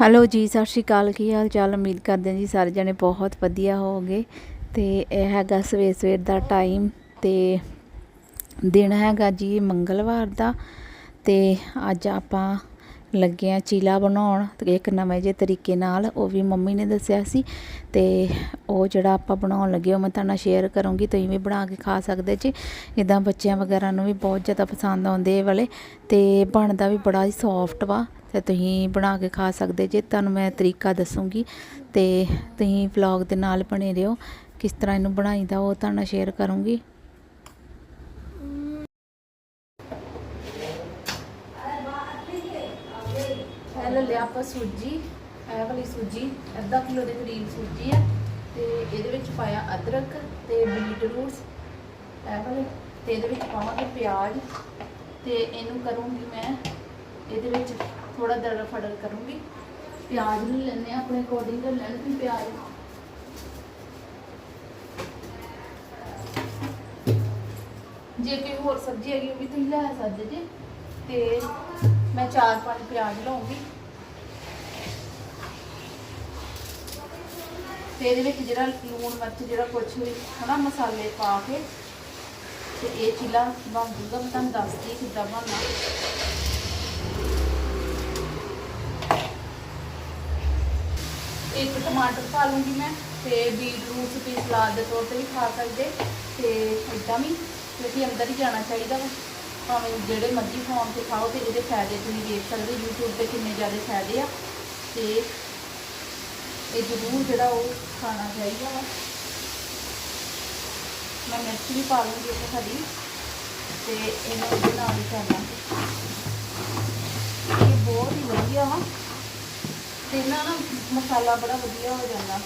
Hello ਜੀ, ਸਤਿ ਸ਼੍ਰੀ ਅਕਾਲ। ਕੀ ਹਾਲ ਚਾਲ? ਉਮੀਦ ਕਰਦੇ ਹਾਂ ਜੀ ਸਾਰੇ ਜਣੇ ਬਹੁਤ ਵਧੀਆ ਹੋਵੋਗੇ। ਤੇ ਇਹ ਹੈਗਾ ਸਵੇਰ ਸਵੇਰ ਦਾ ਟਾਈਮ ਤੇ ਦਿਨ ਹੈਗਾ ਜੀ ਮੰਗਲਵਾਰ ਦਾ। ਤੇ ਅੱਜ ਆਪਾਂ ਲੱਗੇ ਆ ਚੀਲਾ ਬਣਾਉਣ ਤੇ ਇੱਕ ਨਵੇਂ ਜਿਹੇ ਤਰੀਕੇ ਨਾਲ। ਉਹ ਵੀ ਮੰਮੀ ਨੇ ਦੱਸਿਆ ਸੀ। ਤੇ ਉਹ ਜਿਹੜਾ ਆਪਾਂ ਬਣਾਉਣ ਲੱਗੇ ਉਹ ਮੈਂ ਤੁਹਾਡੇ ਨਾਲ ਸ਼ੇਅਰ ਕਰੂੰਗੀ। ਤੁਸੀਂ ਵੀ ਬਣਾ ਕੇ ਖਾ ਸਕਦੇ ਜੇ। ਇਦਾਂ ਬੱਚਿਆਂ ਵਗੈਰਾ ਨੂੰ ਵੀ ਬਹੁਤ ਜ਼ਿਆਦਾ ਪਸੰਦ ਆਉਂਦੇ ਇਹ ਵਾਲੇ। ਤੇ ਬਣਦਾ ਵੀ ਬੜਾ ਹੀ ਸੌਫਟ ਵਾ। ਤੇ ਤੁਸੀਂ ਬਣਾ ਕੇ ਖਾ ਸਕਦੇ ਜੇ। ਤੁਹਾਨੂੰ ਮੈਂ ਤਰੀਕਾ ਦੱਸੂਗੀ ਤੇ ਤੁਸੀਂ ਵਲੌਗ ਦੇ ਨਾਲ ਬਣੇ ਰਹੋ। ਕਿਸ ਤਰ੍ਹਾਂ ਇਹਨੂੰ ਬਣਾਈਦਾ ਉਹ ਤੁਹਾਡੇ ਸ਼ੇਅਰ ਕਰੂੰਗੀ। ਇਹ ਲਿਆ ਆਪਾਂ ਸੂਜੀ। ਇਹ ਵਾਲੀ ਸੂਜੀ, ਅੱਧਾ ਕਿਲੋ ਦੇ ਕਰੀਬ ਸੂਜੀ ਆ। ਤੇ ਇਹਦੇ ਵਿੱਚ ਪਾਇਆ ਅਦਰਕ ਤੇ ਬੀਟਰੂਟਸ ਇਹ ਵਾਲੇ। ਤੇ ਇਹਦੇ ਵਿੱਚ ਪਾਵਾਂਗੇ ਪਿਆਜ਼। ਤੇ ਇਹਨੂੰ ਕਰੂੰਗੀ ਮੈਂ ਇਹਦੇ ਵਿੱਚ ਥੋੜਾ ਦਰੜ ਫੜਲ ਕਰੂੰਗੀ। ਪਿਆਜ਼ ਨੂੰ ਲੈਣੇ ਆਪਣੇ ਅਕੋਰਡਿੰਗ ਲੈ ਲੈਣ ਵੀ ਪਿਆਜ਼। ਜੇ ਕੋਈ ਹੋਰ ਸਬਜ਼ੀ ਹੈਗੀ ਉਹ ਵੀ ਤੁਸੀਂ ਲੈ ਸਕਦੇ ਜੇ। ਤੇ ਮੈਂ ਚਾਰ ਪੰਜ ਪਿਆਜ਼ ਲਾਉਂਗੀ ਤੇ ਇਹਦੇ ਵਿੱਚ ਜਿਹੜਾ ਲੂਣ ਮਿਰਚ ਜਿਹੜਾ ਕੁਛ ਵੀ ਹਨਾ ਮਸਾਲੇ ਪਾ ਕੇ, ਤੇ ਇਹ ਚੀਲਾ ਬਣ ਜੂਗਾ ਮੈਂ ਤੁਹਾਨੂੰ ਦੱਸਦੀ ਕਿੱਦਾਂ ਬਣਨਾ। ਇੱਕ ਟਮਾਟਰ ਪਾ ਲੂੰਗੀ ਮੈਂ ਤੇ ਬੀਟਰੂਟ ਵੀ ਸਲਾਦ ਦੇ ਤੌਰ ਤੇ ਵੀ ਖਾ ਸਕਦੇ ਤੇ ਇਦਾਂ ਵੀ ਕਿਉਂਕਿ ਅੰਦਰ ਹੀ ਜਾਣਾ ਚਾਹੀਦਾ ਵਾ। ਭਾਵੇਂ ਜਿਹੜੇ ਮਰਜ਼ੀ ਫਾਰਮ ਤੇ ਖਾਓ ਤੇ ਇਹਦੇ ਫਾਇਦੇ ਤੁਸੀਂ ਦੇਖ ਸਕਦੇ YouTube ਤੇ ਕਿੰਨੇ ਜ਼ਿਆਦਾ ਫਾਇਦੇ ਆ। ਤੇ ਇਹ ਜ਼ਰੂਰ ਜਿਹੜਾ ਉਹ ਖਾਣਾ ਚਾਹੀਦਾ ਵਾ। ਮੈਂ ਮਿਰਚ ਵੀ ਪਾ ਲੂੰਗੀ ਇੱਕ ਸਾਡੀ ਤੇ ਇਹਨੂੰ ਨਾਲ ਹੀ ਕਰਨਾ ਇਹ ਬਹੁਤ ਹੀ ਵਧੀਆ ਵਾ। ਤੇ ਇਹਨਾਂ ਨਾ ਮਸਾਲਾ ਬੜਾ ਵਧੀਆ ਹੋ ਜਾਂਦਾ।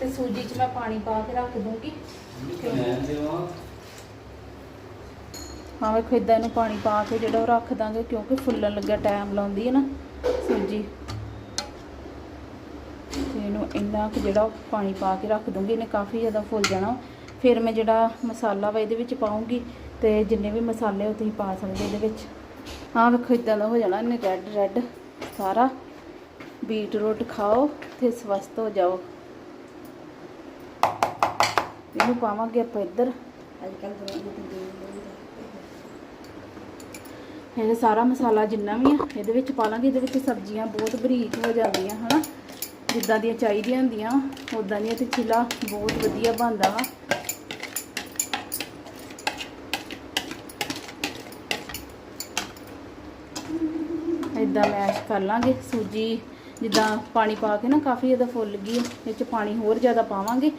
ਤੇ ਸੂਜੀ 'ਚ ਮੈਂ ਪਾਣੀ ਪਾ ਕੇ ਰੱਖ ਦੂੰਗੀ। ਹਾਂ ਵੇਖੋ ਇਦਾਂ ਇਹਨੂੰ ਪਾਣੀ ਪਾ ਕੇ ਜਿਹੜਾ ਉਹ ਰੱਖ ਦਾਂਗੇ ਕਿਉਂਕਿ ਫੁੱਲਣ ਲੱਗਿਆ ਟਾਈਮ ਲਾਉਂਦੀ ਹੈ ਨਾ ਸੂਜੀ। ਤੇ ਇਹਨੂੰ ਇੰਨਾ ਕੁ ਜਿਹੜਾ ਪਾਣੀ ਪਾ ਕੇ ਰੱਖ ਦੂੰਗੀ ਇਹਨੇ ਕਾਫੀ ਜ਼ਿਆਦਾ ਫੁੱਲ ਜਾਣਾ। ਫਿਰ ਮੈਂ ਜਿਹੜਾ ਮਸਾਲਾ ਵਾ ਇਹਦੇ ਵਿੱਚ ਪਾਉਂਗੀ ਤੇ ਜਿੰਨੇ ਵੀ ਮਸਾਲੇ ਉਹ ਤੁਸੀਂ ਪਾ ਸਕਦੇ ਇਹਦੇ ਵਿੱਚ। ਹਾਂ ਵੇਖੋ ਇਦਾਂ ਦਾ ਹੋ ਜਾਣਾ ਇਹਨੇ ਰੈੱਡ ਰੈੱਡ ਸਾਰਾ। ਬੀਟਰੂਟ ਖਾਓ ਤੇ ਸਵਸਥ ਹੋ ਜਾਓ। ਇਹਨੂੰ ਪਾਵਾਂਗੇ ਆਪਾਂ ਇੱਧਰ। ਅੱਜ ਕੱਲ ਬਰੋਂ ਇਹ ਸਾਰਾ ਮਸਾਲਾ ਜਿੰਨਾ ਵੀ ਆ ਇਹਦੇ ਵਿੱਚ ਪਾ ਲਾਂਗੇ ਇਹਦੇ ਵਿੱਚ ਸਬਜ਼ੀਆਂ ਬਹੁਤ ਬਰੀਕ ਹੋ ਜਾਂਦੀਆਂ ਹਨਾ? ਜਿੱਦਾਂ ਦੀਆਂ ਚਾਹੀਦੀਆਂ ਹੁੰਦੀਆਂ ਉਦਾਂ ਦੀਆਂ ਤੇ ਚਿਲਾ ਬਹੁਤ ਵਧੀਆ ਬਣਦਾ ਵਾ। ਇਦਾਂ ਮੈਸ਼ ਕਰ ਲਾਂਗੇ ਸੂਜੀ ਜਿੱਦਾਂ ਪਾਣੀ ਪਾ ਕੇ ਨਾ ਕਾਫੀ ਜ਼ਿਆਦਾ ਫੁੱਲ ਗਈ ਇਹ ਚ ਪਾਣੀ ਹੋਰ ਜ਼ਿਆਦਾ ਪਾਵਾਂਗੇ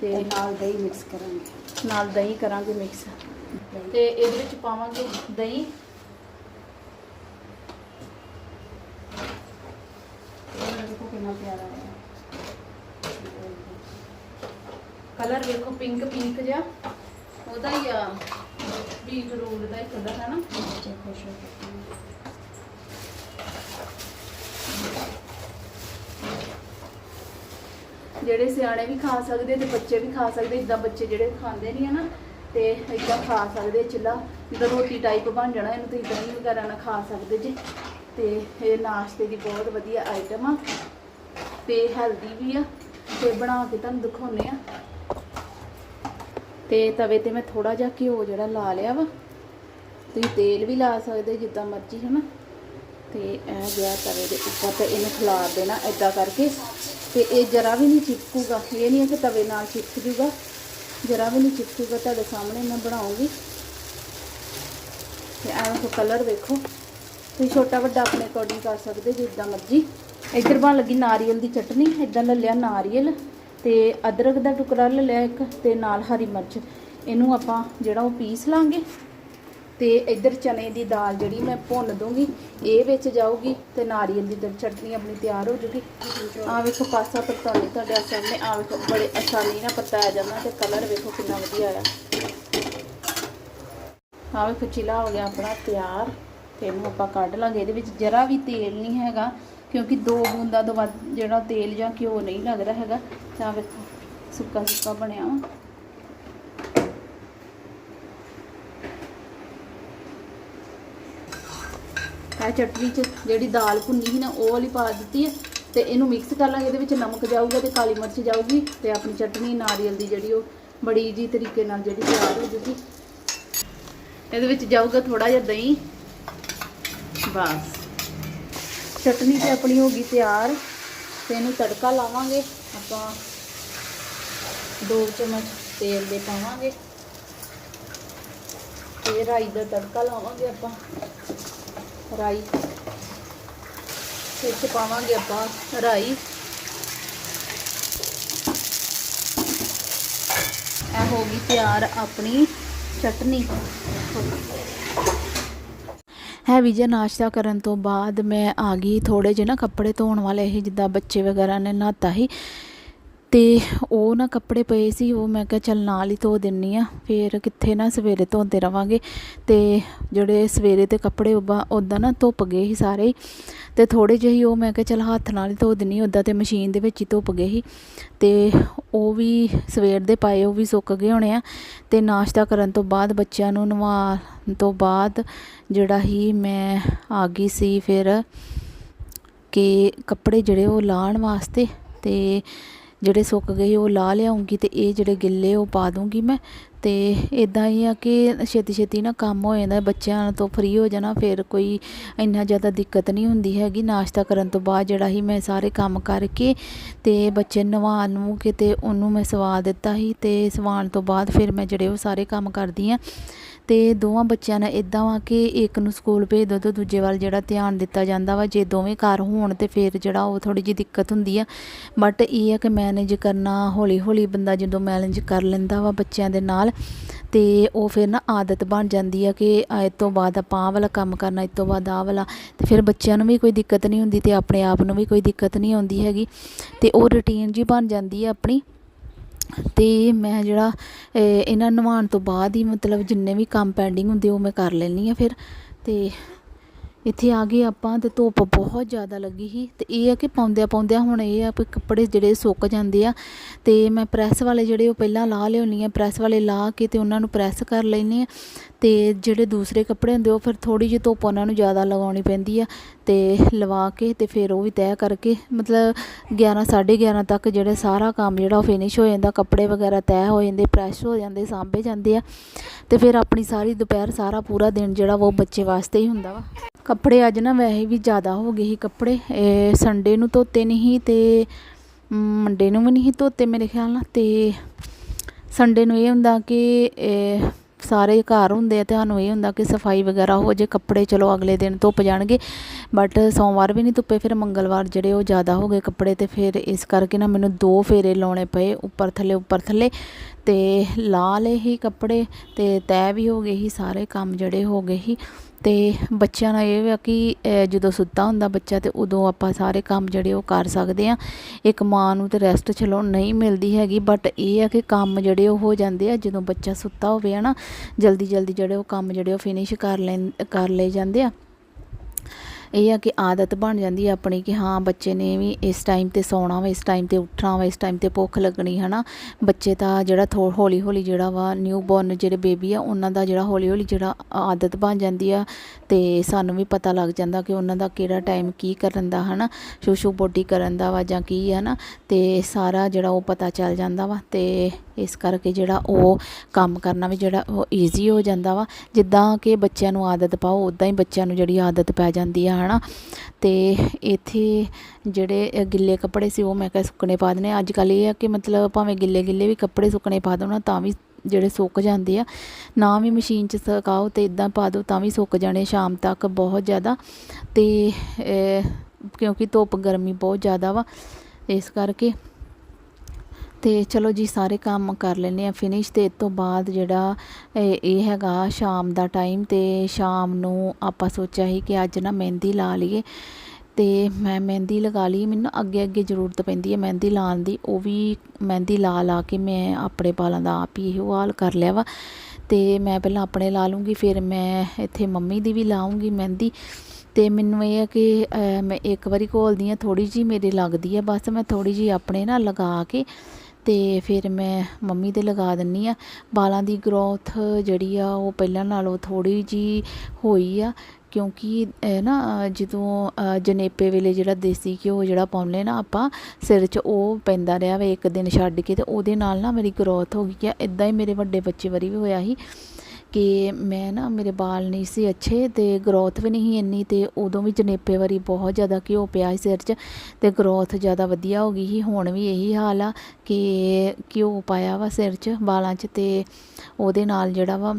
ਤੇ ਨਾਲ ਦਹੀਂ ਮਿਕਸ ਕਰਾਂਗੇ। ਨਾਲ ਦਹੀਂ ਕਰਾਂਗੇ ਮਿਕਸ ਤੇ ਇਹਦੇ ਵਿੱਚ ਪਾਵਾਂਗੇ ਦਹੀਂ ਇਹ ਦੇਖੋ ਕਿੰਨਾ ਪਿਆਰਾ ਹੈ। ਕਲਰ ਵੇਖੋ ਪਿੰਕ ਪਿੰਕ ਜਿਹਾ। ਉਹਦਾ ਹੀ ਆ ਬੀਟਰੂਟ ਦਾ ਹੀ ਕਲਰ ਹੈ ਨਾ ਬੱਚੇ ਖੁਸ਼ ਹੋ ਕੇ ਜਿਹੜੇ ਸਿਆਣੇ ਵੀ ਖਾ ਸਕਦੇ ਤੇ ਬੱਚੇ ਵੀ ਖਾ ਸਕਦੇ ਇਦਾਂ ਬੱਚੇ ਜਿਹੜੇ ਖਾਂਦੇ ਨਹੀਂ ਹੈ ਨਾ, ਤੇ ਇਦਾਂ ਖਾ ਸਕਦੇ ਚਿੱਲਾ। ਜਿੱਦਾਂ ਰੋਟੀ ਟਾਈਪ ਬਣ ਜਾਣਾ ਇਹਨੂੰ ਤੁਸੀਂ ਦਹੀਂ ਵਗੈਰਾ ਨਾਲ ਖਾ ਸਕਦੇ ਜੇ। ਤੇ ਇਹ ਨਾਸ਼ਤੇ ਦੀ ਬਹੁਤ ਵਧੀਆ ਆਈਟਮ ਆ। ਤੇ ਹੈਲਦੀ ਵੀ ਆ ਤੇ ਬਣਾ ਕੇ ਤੁਹਾਨੂੰ ਦਿਖਾਉਨੇ ਆ। ਤੇ ਤਵੇ ਤੇ ਮੈਂ ਥੋੜਾ ਜਿਹਾ ਘਿਓ ਜਿਹੜਾ ਲਾ ਲਿਆ ਵਾ, ਤੁਸੀਂ ਤੇਲ ਵੀ ਲਾ ਸਕਦੇ ਜਿੱਦਾਂ ਮਰਜ਼ੀ, ਹਨਾ? ਤੇ ਇਹ ਗਿਆ ਤਵੇ ਦੇ ਉੱਪਰ ਤੇ ਇਹਨੂੰ ਖਿਲਾਰ ਦੇਣਾ ਏਦਾਂ ਕਰਕੇ। ਤੇ ਇਹ ਜਰਾ ਵੀ ਨਹੀਂ ਚਿਪਕੂਗਾ, ਇਹ ਨਹੀਂ ਹੈ ਕਿ ਤਵੇ ਨਾਲ ਚਿਪਕ ਜੂਗਾ। ਜਰਾ ਵੀ ਨਹੀਂ ਚਿਪਕੂਗਾ, ਤੁਹਾਡੇ ਸਾਹਮਣੇ ਮੈਂ ਬਣਾਉਂਗੀ। ਤੇ ਐਵੇਂ ਕਲਰ ਵੇਖੋ। ਤੁਸੀਂ ਛੋਟਾ ਵੱਡਾ ਆਪਣੇ ਅਕੋਰਡਿੰਗ ਕਰ ਸਕਦੇ ਜਿੱਦਾਂ ਮਰਜ਼ੀ। ਇੱਧਰ ਬਣ ਲੱਗੀ ਨਾਰੀਅਲ ਦੀ ਚਟਨੀ, ਇਦਾਂ ਲੈ ਲਿਆ ਨਾਰੀਅਲ ਤੇ ਅਦਰਕ ਦਾ ਟੁਕੜਾ ਲੈ ਲਿਆ ਇੱਕ ਤੇ ਨਾਲ ਹਰੀ ਮਿਰਚ। ਇਹਨੂੰ ਆਪਾਂ ਜਿਹੜਾ ਉਹ ਪੀਸ ਲਾਂਗੇ ਤੇ ਇੱਧਰ ਚਨੇ ਦੀ ਦਾਲ ਜਿਹੜੀ ਮੈਂ ਭੁੰਨ ਦੂੰਗੀ, ਇਹ ਵਿੱਚ ਜਾਊਗੀ ਤੇ ਨਾਰੀਅਲ ਦੀ ਦ- ਚਟਨੀ ਆਪਣੀ ਤਿਆਰ ਹੋ ਜੂਗੀ। ਆ ਵੇਖੋ ਪਾਸਾ ਪਤਾਲੀ ਤੁਹਾਡੇ ਸਾਹਮਣੇ ਆ ਵੇਖੋ ਬੜੇ ਆਸਾਨੀ ਨਾਲ ਪਤਾਇਆ ਜਾਂਦਾ ਤੇ ਕਲਰ ਵੇਖੋ ਕਿੰਨਾ ਵਧੀਆ ਆਇਆ। ਆ ਵੇਖੋ ਚਿਲਾ ਹੋ ਗਿਆ ਆਪਣਾ ਤਿਆਰ ਤੇ ਇਹਨੂੰ ਆਪਾਂ ਕੱਢ ਲਾਂਗੇ, ਇਹਦੇ ਵਿੱਚ ਜਰਾ ਵੀ ਤੇਲ ਨਹੀਂ ਹੈਗਾ। ਕਿਉਂਕਿ ਦੋ ਬੂੰਦਾਂ ਤੋਂ ਵੱਧ ਜਿਹੜਾ ਤੇਲ ਜਾਂ ਘਿਓ ਨਹੀਂ ਲੱਗਦਾ ਹੈਗਾ, ਤਾਂ ਵੇਖੋ ਸੁੱਕਾ ਸੁੱਕਾ ਬਣਿਆ ਵਾ। ਇਹ ਚਟਨੀ ਚ ਜਿਹੜੀ ਦਾਲ ਭੁੰਨੀ ਸੀ ਨਾ, ਉਹ ਵਾਲੀ ਪਾ ਦਿੱਤੀ ਹੈ ਤੇ ਇਹਨੂੰ ਮਿਕਸ ਕਰ ਲਾਂਗੇ, ਇਹਦੇ ਵਿੱਚ ਨਮਕ ਜਾਊਗਾ ਤੇ ਕਾਲੀ ਮਿਰਚ ਜਾਊਗੀ ਤੇ ਆਪਣੀ ਚਟਨੀ ਨਾਰੀਅਲ ਦੀ ਜਿਹੜੀ ਉਹ ਬੜੀ ਈਜ਼ੀ ਤਰੀਕੇ ਨਾਲ ਜਿਹੜੀ ਤਿਆਰ ਹੋ ਜੂਗੀ। ਇਹਦੇ ਵਿੱਚ ਜਾਊਗਾ ਥੋੜਾ ਜਿਹਾ ਦਹੀਂ। ਬਸ। ਚਟਨੀ ਤੇ ਆਪਣੀ ਹੋ ਗਈ ਤਿਆਰ ਤੇ ਇਹਨੂੰ ਤੜਕਾ ਲਾਵਾਂਗੇ। ਆਪਾਂ ਦੋ ਚਮਚ ਤੇਲ ਦੇ ਪਾਵਾਂਗੇ। ਤੇ ਰਾਈ ਦਾ ਤੜਕਾ ਲਾਵਾਂਗੇ ਆਪਾਂ। ਰਾਈ ਵਿੱਚ ਪਾਵਾਂਗੇ ਆਪਾਂ ਰਾਈ। ਇਹ ਹੋ ਗਈ ਤਿਆਰ ਆਪਣੀ ਚਟਨੀ। ਹੈਵੀ ਜਿਹਾ ਨਾਸ਼ਤਾ ਕਰਨ ਤੋਂ ਬਾਅਦ ਮੈਂ ਆ ਗਈ ਥੋੜੇ ਜਿਹੇ ਨਾ ਕੱਪੜੇ ਧੋਣ ਵਾਲੇ ਸੀ ਜਿੱਦਾਂ ਬੱਚੇ ਵਗੈਰਾ ਨੇ ਨਹਾਤਾ ਸੀ ਤੇ ਉਹ ਨਾ ਕੱਪੜੇ ਪਏ ਸੀ, ਉਹ ਮੈਂ ਕਿਹਾ ਚੱਲ ਨਾਲ ਹੀ ਧੋ ਦਿੰਨੀ ਆ, ਫੇਰ ਕਿੱਥੇ ਨਾ ਸਵੇਰੇ ਧੋਂਦੇ ਰਵਾਂਗੇ। ਤੇ ਜਿਹੜੇ ਸਵੇਰੇ ਤੇ ਕੱਪੜੇ ਉਦਾਂ ਨਾ ਧੁੱਪ ਗਏ ਸੀ ਸਾਰੇ ਹੀ। ਤੇ ਥੋੜੇ ਜਿਹੇ ਹੀ ਉਹ ਮੈਂ ਕਿਹਾ ਚੱਲ ਹੱਥ ਨਾਲ ਹੀ ਧੋ ਦਿੰਨੀ ਉਦਾਂ ਤੇ ਮਸ਼ੀਨ ਦੇ ਵਿੱਚ ਹੀ ਧੁੱਪ ਗਏ ਸੀ। ਤੇ ਉਹ ਵੀ ਸਵੇਰ ਦੇ ਪਾਏ, ਉਹ ਵੀ ਸੁੱਕ ਗਏ ਹੋਣੇ ਆ। ਤੇ ਨਾਸ਼ਤਾ ਕਰਨ ਤੋਂ ਬਾਅਦ ਬੱਚਿਆਂ ਨੂੰ ਨਵਾਉਣ ਤੋਂ ਬਾਅਦ ਜਿਹੜਾ ਹੀ ਮੈਂ ਆ ਗਈ ਸੀ ਫਿਰ ਕਿ ਕੱਪੜੇ ਜਿਹੜੇ ਉਹ ਲਾਣ ਵਾਸਤੇ ਤੇ ਜਿਹੜੇ ਸੁੱਕ ਗਏ ਉਹ ਲਾ ਲਿਆਉਂਗੀ ਤੇ ਇਹ ਜਿਹੜੇ ਗਿੱਲੇ ਉਹ ਪਾ ਦੂੰਗੀ ਮੈਂ। ਤੇ ਇਦਾਂ ਹੀ ਆ ਕਿ ਛੇਤੀ ਛੇਤੀ ਨਾ ਕੰਮ ਹੋ ਜਾਂਦਾ, ਬੱਚਿਆਂ ਤੋਂ ਫ੍ਰੀ ਹੋ ਜਾਣਾ, ਫਿਰ ਕੋਈ ਇੰਨਾ ਜ਼ਿਆਦਾ ਦਿੱਕਤ ਨਹੀਂ ਹੁੰਦੀ ਹੈਗੀ। ਨਾਸ਼ਤਾ ਕਰਨ ਤੋਂ ਬਾਅਦ ਜਿਹੜਾ ਹੀ ਮੈਂ ਸਾਰੇ ਕੰਮ ਕਰਕੇ ਤੇ ਬੱਚੇ ਨਵਾ ਨੂੰ ਕੇ ਤੇ ਉਹਨੂੰ ਮੈਂ ਸਵਾ ਦਿੱਤਾ ਸੀ ਤੇ ਸਵਾਣ ਤੋਂ ਬਾਅਦ ਫਿਰ ਮੈਂ ਜਿਹੜੇ ਉਹ ਸਾਰੇ ਕੰਮ ਕਰਦੀ ਆ। ਤੇ ਦੋਵਾਂ ਬੱਚਿਆਂ ਨਾਲ ਇਦਾਂ ਵਾ ਕਿ ਇੱਕ ਨੂੰ ਸਕੂਲ ਭੇਜ ਦੋ ਤੇ ਦੂਜੇ ਵੱਲ ਜਿਹੜਾ ਧਿਆਨ ਦਿੱਤਾ ਜਾਂਦਾ ਵਾ, ਜੇ ਦੋਵੇਂ ਘਰ ਹੋਣ ਤੇ ਫਿਰ ਜਿਹੜਾ ਉਹ ਥੋੜੀ ਜਿਹੀ ਦਿੱਕਤ ਹੁੰਦੀ ਆ। ਬਟ ਇਹ ਆ ਕਿ ਮੈਨੇਜ ਕਰਨਾ ਹੌਲੀ ਹੌਲੀ ਬੰਦਾ ਜਦੋਂ ਮੈਨੇਜ ਕਰ ਲੈਂਦਾ ਵਾ ਬੱਚਿਆਂ ਦੇ ਨਾਲ, ਤੇ ਉਹ ਫਿਰ ਨਾ ਆਦਤ ਬਣ ਜਾਂਦੀ ਆ ਕਿ ਇਹ ਤੋਂ ਬਾਅਦ ਆਪਾਂ ਆਹ ਵਾਲਾ ਕੰਮ ਕਰਨਾ ਇਸ ਤੋਂ ਬਾਅਦ ਆਹ ਵਾਲਾ। ਤੇ ਫਿਰ ਬੱਚਿਆਂ ਨੂੰ ਵੀ ਕੋਈ ਦਿੱਕਤ ਨਹੀਂ ਹੁੰਦੀ ਤੇ ਆਪਣੇ ਆਪ ਨੂੰ ਵੀ ਕੋਈ ਦਿੱਕਤ ਨਹੀਂ ਆਉਂਦੀ ਹੈਗੀ। ਤੇ ਉਹ ਰੁਟੀਨ ਜੀ ਬਣ ਜਾਂਦੀ ਆ ਆਪਣੀ। ਤੇ ਮੈਂ ਜਿਹੜਾ ਇਹਨਾਂ ਨਵਾਉਣ ਤੋਂ ਬਾਅਦ ਹੀ ਮਤਲਬ ਜਿੰਨੇ ਵੀ ਕੰਮ ਪੈਂਡਿੰਗ ਹੁੰਦੇ ਉਹ ਮੈਂ ਕਰ ਲੈਂਦੀ ਹਾਂ ਫਿਰ। ਅਤੇ ਇੱਥੇ ਆ ਗਏ ਆਪਾਂ ਅਤੇ ਧੁੱਪ ਬਹੁਤ ਜ਼ਿਆਦਾ ਲੱਗੀ ਸੀ। ਅਤੇ ਇਹ ਆ ਕਿ ਪਾਉਂਦਿਆਂ ਪਾਉਂਦਿਆਂ ਹੁਣ ਇਹ ਆ ਕਿ ਕੱਪੜੇ ਜਿਹੜੇ ਸੁੱਕ ਜਾਂਦੇ ਆ। ਅਤੇ ਮੈਂ ਪ੍ਰੈਸ ਵਾਲੇ ਜਿਹੜੇ ਉਹ ਪਹਿਲਾਂ ਲਾਹ ਲਿਆਉਂਦੀ ਹਾਂ, ਪ੍ਰੈਸ ਵਾਲੇ ਲਾ ਕੇ ਅਤੇ ਉਹਨਾਂ ਨੂੰ ਪ੍ਰੈਸ ਕਰ ਲੈਂਦੀ ਹਾਂ। ਅਤੇ ਜਿਹੜੇ ਦੂਸਰੇ ਕੱਪੜੇ ਹੁੰਦੇ ਉਹ ਫਿਰ ਥੋੜ੍ਹੀ ਜਿਹੀ ਧੁੱਪ ਉਹਨਾਂ ਨੂੰ ਜ਼ਿਆਦਾ ਲਗਾਉਣੀ ਪੈਂਦੀ ਆ ਅਤੇ ਲਵਾ ਕੇ ਅਤੇ ਫਿਰ ਉਹ ਵੀ ਤੈਅ ਕਰਕੇ, ਮਤਲਬ 11 11:30 ਤੱਕ ਜਿਹੜਾ ਸਾਰਾ ਕੰਮ ਜਿਹੜਾ ਉਹ ਫਿਨਿਸ਼ ਹੋ ਜਾਂਦਾ, ਕੱਪੜੇ ਵਗੈਰਾ ਤੈਅ ਹੋ ਜਾਂਦੇ ਪ੍ਰੈਸ ਹੋ ਜਾਂਦੇ, ਸਾਂਭੇ ਜਾਂਦੇ ਆ ਅਤੇ ਫਿਰ ਆਪਣੀ ਸਾਰੀ ਦੁਪਹਿਰ ਸਾਰਾ ਪੂਰਾ ਦਿਨ ਜਿਹੜਾ ਵਾ ਉਹ ਬੱਚੇ ਵਾਸਤੇ ਹੀ ਹੁੰਦਾ ਵਾ। ਕੱਪੜੇ ਅੱਜ ਨਾ ਵੈਸੇ ਵੀ ਜ਼ਿਆਦਾ ਹੋ ਗਏ ਸੀ ਕੱਪੜੇ ਸੰਡੇ ਨੂੰ ਧੋਤੇ ਨਹੀਂ ਅਤੇ ਮੰਡੇ ਨੂੰ ਵੀ ਨਹੀਂ ਧੋਤੇ ਮੇਰੇ ਖਿਆਲ ਨਾਲ ਅਤੇ ਸੰਡੇ ਨੂੰ ਇਹ ਹੁੰਦਾ ਕਿ ਸਾਰੇ ਘਰ ਹੁੰਦੇ ਆ, ਤੁਹਾਨੂੰ ਇਹ ਹੁੰਦਾ ਕਿ ਸਫ਼ਾਈ ਵਗੈਰਾ ਹੋ ਜੇ, ਕੱਪੜੇ ਚਲੋ ਅਗਲੇ ਦਿਨ ਧੁੱਪ ਜਾਣਗੇ ਬਟ ਸੋਮਵਾਰ ਵੀ ਨਹੀਂ ਧੁੱਪੇ, ਫਿਰ ਮੰਗਲਵਾਰ ਜਿਹੜੇ ਉਹ ਜ਼ਿਆਦਾ ਹੋ ਗਏ ਕੱਪੜੇ ਤੇ, ਫਿਰ ਇਸ ਕਰਕੇ ਨਾ ਮੈਨੂੰ ਦੋ ਫੇਰੇ ਲਾਉਣੇ ਪਏ, ਉੱਪਰ ਥੱਲੇ ਉੱਪਰ ਥੱਲੇ, ਤੇ ਲਾ ਲਏ ਹੀ ਕੱਪੜੇ, ਤੇ ਤੈਅ ਵੀ ਹੋ ਗਏ ਸੀ ਸਾਰੇ ਕੰਮ ਜਿਹੜੇ ਹੋ ਗਏ ਸੀ ਅਤੇ ਬੱਚਿਆਂ ਨਾਲ ਇਹ ਵਾ ਕਿ ਜਦੋਂ ਸੁੱਤਾ ਹੁੰਦਾ ਬੱਚਾ ਤੇ ਉਦੋਂ ਆਪਾਂ ਸਾਰੇ ਕੰਮ ਜਿਹੜੇ ਉਹ ਕਰ ਸਕਦੇ ਹਾਂ। ਇੱਕ ਮਾਂ ਨੂੰ ਤਾਂ ਰੈਸਟ ਚਲੋ ਨਹੀਂ ਮਿਲਦੀ ਹੈਗੀ ਬਟ ਇਹ ਆ ਕਿ ਕੰਮ ਜਿਹੜੇ ਉਹ ਹੋ ਜਾਂਦੇ ਆ, ਜਦੋਂ ਬੱਚਾ ਸੁੱਤਾ ਹੋਵੇ ਹਨਾ ਜਲਦੀ ਜਲਦੀ ਜਿਹੜੇ ਉਹ ਕੰਮ ਜਿਹੜੇ ਉਹ ਫਿਨਿਸ਼ ਕਰ ਲੈਂ, ਕਰ ਲਏ ਜਾਂਦੇ ਆ। ਇਹ ਆ ਕਿ ਆਦਤ ਬਣ ਜਾਂਦੀ ਹੈ ਆਪਣੀ ਕਿ ਹਾਂ, ਬੱਚੇ ਨੇ ਵੀ ਇਸ ਟਾਈਮ ਤੇ ਸੌਣਾ ਵਾ, ਇਸ ਟਾਈਮ ਤੇ ਉੱਠਣਾ ਵਾ, ਇਸ ਟਾਈਮ ਤੇ ਭੁੱਖ ਲੱਗਣੀ, ਹਨਾ? ਬੱਚੇ ਤਾਂ ਜਿਹੜਾ ਥੋ ਹੌਲੀ ਹੌਲੀ ਜਿਹੜਾ ਵਾ ਨਿਊ ਬੋਰਨ ਜਿਹੜੇ ਬੇਬੀ ਆ, ਉਹਨਾਂ ਦਾ ਜਿਹੜਾ ਹੌਲੀ ਹੌਲੀ ਜਿਹੜਾ ਆਦਤ ਬਣ ਜਾਂਦੀ ਆ ਤੇ ਸਾਨੂੰ ਵੀ ਪਤਾ ਲੱਗ ਜਾਂਦਾ ਕਿ ਉਹਨਾਂ ਦਾ ਕਿਹੜਾ ਟਾਈਮ ਕੀ ਕਰਨ ਦਾ, ਹਨਾ? ਸ਼ੂਸ਼ੂ ਬੋਡੀ ਕਰਨ ਦਾ ਵਾ ਜਾਂ ਕੀ ਹੈ ਨਾ ਤੇ ਸਾਰਾ ਜਿਹੜਾ ਉਹ ਪਤਾ ਚੱਲ ਜਾਂਦਾ ਵਾ ਤੇ ਇਸ ਕਰਕੇ ਜਿਹੜਾ ਉਹ ਕੰਮ ਕਰਨਾ ਵੀ ਜਿਹੜਾ ਉਹ ਈਜ਼ੀ ਹੋ ਜਾਂਦਾ ਵਾ। ਜਿੱਦਾਂ ਕਿ ਬੱਚਿਆਂ ਨੂੰ ਆਦਤ ਪਾਓ ਉਦਾਂ ਹੀ ਬੱਚਿਆਂ ਨੂੰ ਜਿਹੜੀ ਆਦਤ ਪੈ ਜਾਂਦੀ ਆ, ਹਨਾ। ਤੇ ਇੱਥੇ ਜਿਹੜੇ ਗਿੱਲੇ ਕੱਪੜੇ ਸੀ, ਉਹ ਮੈਂ ਕਿਹਾ ਸੁੱਕਣੇ ਪਾ ਦਨੇ ਅੱਜ ਕੱਲ ਇਹ ਆ ਕਿ ਮਤਲਬ ਭਾਵੇਂ ਗਿੱਲੇ ਗਿੱਲੇ ਵੀ ਕੱਪੜੇ ਸੁੱਕਣੇ ਪਾ ਦੋ ਨਾ, ਤਾਂ ਵੀ ਜਿਹੜੇ ਸੁੱਕ ਜਾਂਦੇ ਆ। ਨਾ ਵੀ ਮਸ਼ੀਨ 'ਚ ਸੁਕਾਓ ਤੇ ਇਦਾਂ ਪਾ ਦਿਓ ਤਾਂ ਵੀ ਸੁੱਕ ਜਾਣੇ ਸ਼ਾਮ ਤੱਕ ਬਹੁਤ ਜ਼ਿਆਦਾ। ਤੇ ਕਿਉਂਕਿ ਧੁੱਪ ਗਰਮੀ ਬਹੁਤ ਜ਼ਿਆਦਾ ਵਾ, ਇਸ ਕਰਕੇ ਤੇ ਚਲੋ ਜੀ, ਸਾਰੇ ਕੰਮ ਕਰ ਲੈਨੇ ਆ ਫਿਨਿਸ਼ ਤੇ ਇਸ ਤੋਂ ਬਾਅਦ ਜਿਹੜਾ, ਇਹ ਹੈਗਾ ਸ਼ਾਮ ਦਾ ਟਾਈਮ ਤੇ ਸ਼ਾਮ ਨੂੰ ਆਪਾਂ ਸੋਚਿਆ ਸੀ ਕਿ ਅੱਜ ਨਾ ਮਹਿੰਦੀ ਲਾ ਲਈਏ ਤੇ ਮੈਂ ਮਹਿੰਦੀ ਲਗਾ ਲਈ। ਮੈਨੂੰ ਅੱਗੇ ਅੱਗੇ ਜ਼ਰੂਰਤ ਪੈਂਦੀ ਹੈ ਮਹਿੰਦੀ ਲਾਉਣ ਦੀ। ਉਹ ਵੀ ਮਹਿੰਦੀ ਲਾ ਲਾ ਕੇ ਮੈਂ ਆਪਣੇ ਬਾਲਾਂ ਦਾ ਆਪ ਹੀ ਇਹੋ ਹਾਲ ਕਰ ਲਿਆ ਵਾ। ਤੇ ਮੈਂ ਪਹਿਲਾਂ ਆਪਣੇ ਲਾ ਲੂੰਗੀ ਫਿਰ ਮੈਂ ਇੱਥੇ ਮੰਮੀ ਦੀ ਵੀ ਲਾਉਂਗੀ ਮਹਿੰਦੀ। ਤੇ ਮੈਨੂੰ ਇਹ ਹੈ ਕਿ ਮੈਂ ਇੱਕ ਵਾਰੀ ਘੋਲਦੀ ਆ ਥੋੜੀ ਜੀ ਮੇਰੇ ਲੱਗਦੀ ਆ। ਬਸ ਮੈਂ ਥੋੜੀ ਜੀ ਆਪਣੇ ਨਾ ਲਗਾ ਕੇ ਅਤੇ ਫਿਰ ਮੈਂ ਮੰਮੀ ਦੇ ਲਗਾ ਦਿੰਦੀ ਹਾਂ ਵਾਲਾਂ ਦੀ ਗਰੋਥ ਜਿਹੜੀ ਆ ਉਹ ਪਹਿਲਾਂ ਨਾਲੋਂ ਥੋੜ੍ਹੀ ਜਿਹੀ ਹੋਈ ਆ। ਕਿਉਂਕਿ ਇਹ ਨਾ ਜਦੋਂ ਅਹ, ਜਨੇਪੇ ਵੇਲੇ ਜਿਹੜਾ ਦੇਸੀ ਘਿਓ ਜਿਹੜਾ ਪਾਉਂਦੇ ਨਾ ਆਪਾਂ ਸਿਰ 'ਚ ਉਹ ਪੈਂਦਾ ਰਿਹਾ ਵੇ ਇੱਕ ਦਿਨ ਛੱਡ ਕੇ ਅਤੇ ਉਹਦੇ ਨਾਲ ਨਾ ਮੇਰੀ ਗਰੋਥ ਹੋ ਗਈ ਆ। ਇੱਦਾਂ ਹੀ ਮੇਰੇ ਵੱਡੇ ਬੱਚੇ ਵਾਰੀ ਵੀ ਹੋਇਆ ਸੀ। ਕਿ ਮੈਂ ਨਾ, ਮੇਰੇ ਵਾਲ ਨਹੀਂ ਸੀ ਅੱਛੇ ਤੇ ਗਰੋਥ ਵੀ ਨਹੀਂ ਇੰਨੀ ਤੇ ਉਦੋਂ ਵੀ ਜਨੇਪੇ ਵਾਰੀ ਬਹੁਤ ਜ਼ਿਆਦਾ ਘਿਓ ਪਿਆ ਸੀ ਸਿਰ 'ਚ ਤੇ ਗਰੋਥ ਜ਼ਿਆਦਾ ਵਧੀਆ ਹੋ ਗਈ ਸੀ। ਹੁਣ ਵੀ ਇਹੀ ਹਾਲ ਆ ਕਿ ਘਿਓ ਪਾਇਆ ਵਾ ਸਿਰ 'ਚ ਵਾਲਾਂ 'ਚ ਤੇ ਉਹਦੇ ਨਾਲ ਜਿਹੜਾ ਵਾ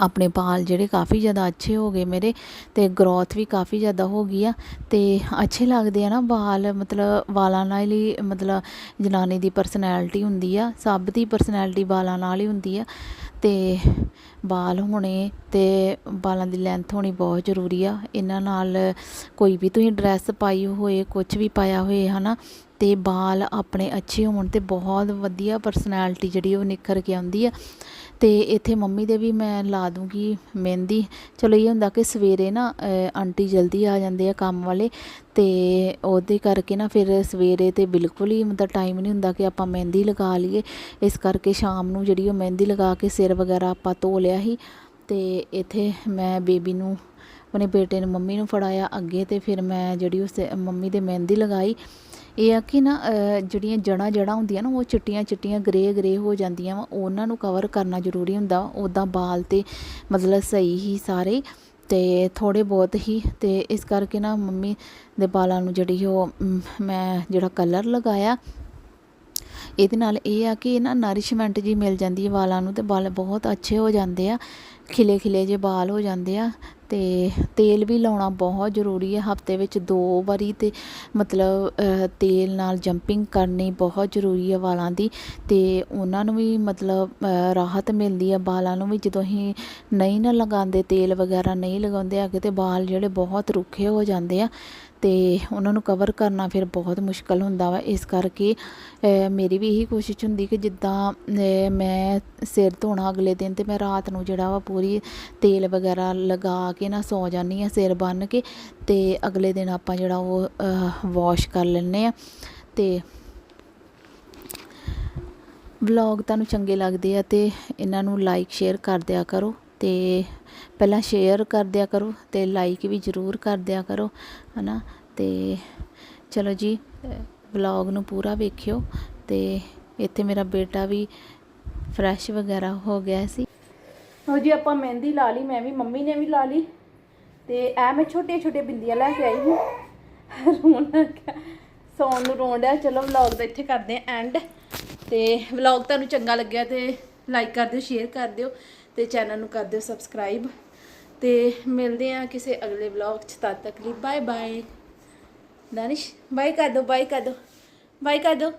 ਆਪਣੇ ਵਾਲ ਜਿਹੜੇ ਕਾਫੀ ਜ਼ਿਆਦਾ ਅੱਛੇ ਹੋ ਗਏ ਮੇਰੇ ਤੇ ਗਰੋਥ ਵੀ ਕਾਫੀ ਜ਼ਿਆਦਾ ਹੋ ਗਈ ਆ ਤੇ ਅੱਛੇ ਲੱਗਦੇ ਆ ਨਾ ਵਾਲ, ਮਤਲਬ ਵਾਲਾਂ ਨਾਲ ਹੀ, ਮਤਲਬ ਜਨਾਨੀ ਦੀ ਪਰਸਨੈਲਿਟੀ ਹੁੰਦੀ ਆ, ਸਭ ਦੀ ਪਰਸਨੈਲਿਟੀ ਵਾਲਾਂ ਨਾਲ ਹੀ ਹੁੰਦੀ ਆ। ਅਤੇ ਵਾਲ ਹੋਣੇ ਅਤੇ ਵਾਲਾਂ ਦੀ ਲੈਂਥ ਹੋਣੀ ਬਹੁਤ ਜ਼ਰੂਰੀ ਆ। ਇਹਨਾਂ ਨਾਲ ਕੋਈ ਵੀ ਤੁਸੀਂ ਡਰੈਸ ਪਾਈ ਹੋਏ, ਕੁਛ ਵੀ ਪਾਇਆ ਹੋਏ ਹੈ ਨਾ ਅਤੇ ਵਾਲ ਆਪਣੇ ਅੱਛੇ ਹੋਣ ਤੇ ਬਹੁਤ ਵਧੀਆ ਪਰਸਨੈਲਿਟੀ ਜਿਹੜੀ ਉਹ ਨਿਖਰ ਕੇ ਆਉਂਦੀ ਆ। ਤੇ ਇੱਥੇ ਮੰਮੀ ਦੇ ਵੀ ਮੈਂ ਲਾ ਦੂੰਗੀ ਮਹਿੰਦੀ। ਚਲੋ ਇਹ ਹੁੰਦਾ ਕਿ ਸਵੇਰੇ ਨਾ ਆਂਟੀ ਜਲਦੀ ਆ ਜਾਂਦੇ ਆ ਕੰਮ ਵਾਲੇ ਤੇ ਉਹਦੇ ਕਰਕੇ ਨਾ ਫਿਰ ਸਵੇਰੇ ਤੇ ਬਿਲਕੁਲ ਹੀ ਮਤਲਬ ਟਾਈਮ ਨਹੀਂ ਹੁੰਦਾ ਕਿ ਆਪਾਂ ਮਹਿੰਦੀ ਲਗਾ ਲਈਏ। ਇਸ ਕਰਕੇ ਸ਼ਾਮ ਨੂੰ ਜਿਹੜੀ ਉਹ ਮਹਿੰਦੀ ਲਗਾ ਕੇ ਸਿਰ ਵਗੈਰਾ ਆਪਾਂ ਧੋ ਲਿਆ ਸੀ ਤੇ ਇੱਥੇ ਮੈਂ ਬੇਬੀ ਨੂੰ, ਆਪਣੇ ਬੇਟੇ ਨੂੰ, ਮੰਮੀ ਨੂੰ ਫੜਾਇਆ। ਅੱਗੇ ਤੇ ਫਿਰ ਮੈਂ ਜਿਹੜੀ ਉਸ ਮੰਮੀ ਦੇ ਮਹਿੰਦੀ ਲਗਾਈ ਇਹ ਆ ਕਿ ਨਾ ਜਿਹੜੀਆਂ ਜੜ੍ਹਾਂ ਜੜ੍ਹਾਂ ਹੁੰਦੀਆਂ ਨਾ, ਉਹ ਚਿੱਟੀਆਂ ਚਿੱਟੀਆਂ ਗਰੇ ਗਰੇ ਹੋ ਜਾਂਦੀਆਂ ਵਾ। ਉਹਨਾਂ ਨੂੰ ਕਵਰ ਕਰਨਾ ਜ਼ਰੂਰੀ ਹੁੰਦਾ। ਉੱਦਾਂ ਬਾਲ ਤੇ ਮਤਲਬ ਸਹੀ ਹੀ ਸਾਰੇ ਤੇ ਥੋੜੇ ਬਹੁਤ ਹੀ ਤੇ ਇਸ ਕਰਕੇ ਨਾ ਮੰਮੀ ਦੇ ਬਾਲਾਂ ਨੂੰ ਜਿਹੜੀ ਉਹ ਮੈਂ ਜਿਹੜਾ ਕਲਰ ਲਗਾਇਆ, ਇਹਦੇ ਨਾਲ ਇਹ ਆ ਕਿ ਨਾ ਨਰਿਸ਼ਮੈਂਟ ਜੀ ਮਿਲ ਜਾਂਦੀ ਹੈ ਵਾਲਾਂ ਨੂੰ ਤੇ ਵਾਲ ਬਹੁਤ ਅੱਛੇ ਹੋ ਜਾਂਦੇ ਆ। ਖਿਲੇ ਖਿਲੇ ਜੇ ਵਾਲ ਹੋ ਜਾਂਦੇ ਆ ਤੇ ਤੇਲ ਵੀ ਲਾਉਣਾ ਬਹੁਤ ਜ਼ਰੂਰੀ ਹੈ। ਹਫ਼ਤੇ ਵਿੱਚ ਦੋ ਵਾਰੀ ਤੇ ਮਤਲਬ ਤੇਲ ਨਾਲ ਜੰਪਿੰਗ ਕਰਨੀ ਬਹੁਤ ਜ਼ਰੂਰੀ ਹੈ ਵਾਲਾਂ ਦੀ। ਤੇ ਉਹਨਾਂ ਨੂੰ ਵੀ ਮਤਲਬ ਰਾਹਤ ਮਿਲਦੀ ਹੈ ਵਾਲਾਂ ਨੂੰ ਵੀ। ਜਦੋਂ ਅਸੀਂ ਨਹੀਂ ਨਾ ਲਗਾਉਂਦੇ, ਤੇਲ ਵਗੈਰਾ ਨਹੀਂ ਲਗਾਉਂਦੇ ਹੈਗੇ ਤੇ ਵਾਲ ਜਿਹੜੇ ਬਹੁਤ ਰੁੱਖੇ ਹੋ ਜਾਂਦੇ ਆ। ਤੇ ਉਹਨਾਂ ਨੂੰ ਕਵਰ ਕਰਨਾ ਫਿਰ ਬਹੁਤ ਮੁਸ਼ਕਲ ਹੁੰਦਾ ਵਾ। ਇਸ ਕਰਕੇ ਮੇਰੀ ਵੀ ਇਹੀ ਕੋਸ਼ਿਸ਼ ਹੁੰਦੀ ਕਿ ਜਿੱਦਾਂ ਮੈਂ ਸਿਰ ਧੋਣਾ ਅਗਲੇ ਦਿਨ ਤੇ ਮੈਂ ਰਾਤ ਨੂੰ ਜਿਹੜਾ ਵਾ ਪੂਰੀ ਤੇਲ ਵਗੈਰਾ ਲਗਾ ਕੇ ਨਾ ਸੌ ਜਾਂਦੀ ਆ ਸਿਰ ਬੰਨ ਕੇ ਤੇ ਅਗਲੇ ਦਿਨ ਆਪਾਂ ਜਿਹੜਾ ਉਹ ਵਾਸ਼ ਕਰ ਲੈਂਦੇ ਆ ਤੇ ਵਲੌਗ ਤੁਹਾਨੂੰ ਚੰਗੇ ਲੱਗਦੇ ਆ ਤੇ ਇਹਨਾਂ ਨੂੰ ਲਾਈਕ ਸ਼ੇਅਰ ਕਰ ਦਿਆ ਕਰੋ। ਅਤੇ ਪਹਿਲਾਂ ਸ਼ੇਅਰ ਕਰ ਦਿਆ ਕਰੋ ਅਤੇ ਲਾਈਕ ਵੀ ਜ਼ਰੂਰ ਕਰ ਦਿਆ ਕਰੋ ਨਾ ਅਤੇ ਚਲੋ ਜੀ ਵਲੋਗ ਨੂੰ ਪੂਰਾ ਵੇਖਿਓ ਅਤੇ ਇੱਥੇ ਮੇਰਾ ਬੇਟਾ ਵੀ ਫਰੈਸ਼ ਵਗੈਰਾ ਹੋ ਗਿਆ ਸੀ। ਹੋ ਜੀ, ਆਪਾਂ ਮਹਿੰਦੀ ਲਾ ਲਈ, ਮੈਂ ਵੀ, ਮੰਮੀ ਨੇ ਵੀ ਲਾ ਲਈ ਤੇ ਐ ਮੈਂ ਛੋਟੀਆਂ ਛੋਟੀਆਂ ਬਿੰਦੀਆਂ ਲੈ ਕੇ ਆਈ ਹਾਂ ਰੋਣ ਲੱਗਾ, ਸੌਣ ਨੂੰ ਰੋਣ ਡਿਆ। ਚਲੋ ਵਲੌਗ ਦਾ ਇੱਥੇ ਕਰਦੇ ਆ ਐਂਡ ਤੇ ਵਲੌਗ ਤੁਹਾਨੂੰ ਚੰਗਾ ਲੱਗਿਆ ਤੇ ਲਾਈਕ ਕਰ ਦਿਓ ਸ਼ੇਅਰ ਕਰ ਦਿਓ। ਤੇ ਚੈਨਲ ਨੂੰ ਕਰ ਦਿਓ ਸਬਸਕ੍ਰਾਈਬ। ਤੇ ਮਿਲਦੇ ਆ ਕਿਸੇ ਅਗਲੇ ਵਲੌਗ 'ਚ। ਤਦ ਤੱਕ ਲਈ ਬਾਏ ਬਾਏ ਦਾਨਿਸ਼ ਬਾਏ ਕਰ ਦਿਓ ਬਾਏ ਕਰ ਦਿਓ। ਬਾਏ ਕਰ ਦਿਓ।